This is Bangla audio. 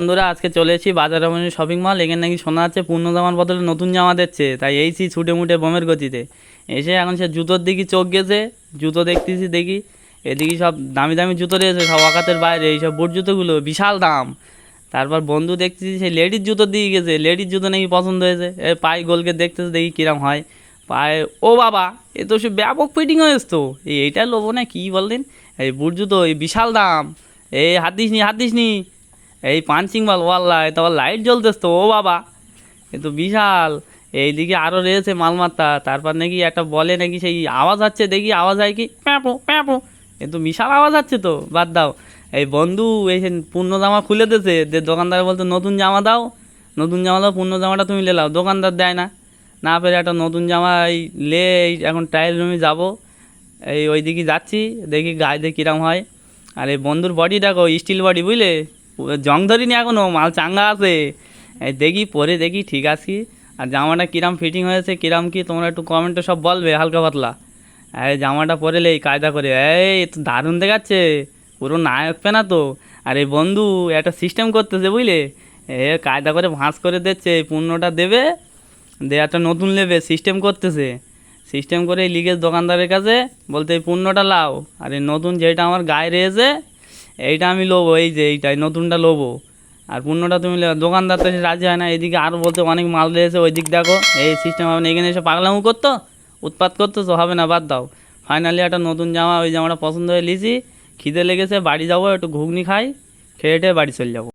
বন্ধুরা, আজকে চলে এসেছি বাজার রমণী শপিং মল এখানে নাকি শোনা যাচ্ছে পূর্ণ জামার বদলে নতুন জামা দিচ্ছে। তাই এইছি ছুটে মুটে বোমের গতিতে। এসে এখন সে জুতোর দিকে চোখ গেছে, জুতো দেখতেছি, দেখি। এদিকে সব দামি দামি জুতো রয়েছে, সব আকাতের বাইরে, এইসব বুট জুতোগুলো, বিশাল দাম। তারপর বন্ধু দেখতেছি, সেই লেডির জুতোর দিকে গেছে। লেডির জুতো নাকি পছন্দ হয়েছে। এ পায়ে গোলকে দেখতেছে, দেখি কিরম হয়। পায়ে, ও বাবা, এ তো সে ব্যাপক ফিটিং হয়েছে তো। এই এইটা লোবো না, কী বললেন? এই বুট জুতো, এই বিশাল দাম। এই হাত দিস নি হাত দিস নি এই পাঞ্চিং বল ওয়াল্লা আবার লাইট জ্বলতেছ তো, ও বাবা। এ তো বিশাল। এইদিকে আরও রয়েছে মালমাত্তা, তারপর নাকি একটা বলে নাকি সেই আওয়াজ হচ্ছে, দেখি আওয়াজ হয় কি? প্যাঁপো প্যাঁপো। তো বিশাল আওয়াজ হচ্ছে তো, বাদ দাও। এই বন্ধু, এই পূর্ণ জামা খুলে দিয়েছে, যে দোকানদার বলতো নতুন জামা দাও, নতুন জামা দাও, পূর্ণ জামাটা তুমি লে লাও দোকানদার দেয় না। না পেরে একটা নতুন জামা এই লে এখন ট্রায়াল রুমে যাব। এই ওই দিকে যাচ্ছি, দেখি গায়ে দিয়ে কীরম হয়। আর এই বন্ধুর বডি দেখো স্টিল বডি বুঝলে? জং ধরিনি এখনও মাল চাঙ্গা আছে। দেখি, পরে দেখি, ঠিক আছে। আর জামাটা কিরাম ফিটিং হয়েছে, কিরাম কি, তোমরা একটু কমেন্টে সব বলবে, হালকা পাতলা। এই জামাটা পরেলে এই কায়দা করে। এই, তো দারুণ দেখাচ্ছে। পুরো নায়ক পেনা তো। আর এই বন্ধু, একটা সিস্টেম করতেছে, বুঝলে? এ, কায়দা করে ভাঁজ করে দিচ্ছে, এই পণ্যটা দেবে, দিয়ে একটা নতুন নেবে সিস্টেম করতেছে। সিস্টেম করে লিগের দোকানদারের কাছে বলতে, এই পণ্যটা লাও। আর এই নতুন যেটা আমার গায়ে রয়েছে এইটা আমি লোবো, এই যে এইটাই, নতুনটা লোবো। আর পণ্যটা তুমি দোকানদার তো রাজি হয় না, এদিকে আরও বলতে অনেক মাল রয়েছে ওই দিক দেখো, এই সিস্টেম হবে না, এখানে এসে পাগলামো করতো, উৎপাত করতো তো হবে না, বাদ দাও। ফাইনালি একটা নতুন জামা, ওই জামাটা পছন্দ হয়ে লিছি খিদে লেগেছে, বাড়ি যাব, একটু ঘুগনি খাই, খেয়ে টেয়ে বাড়ি চলে যাব।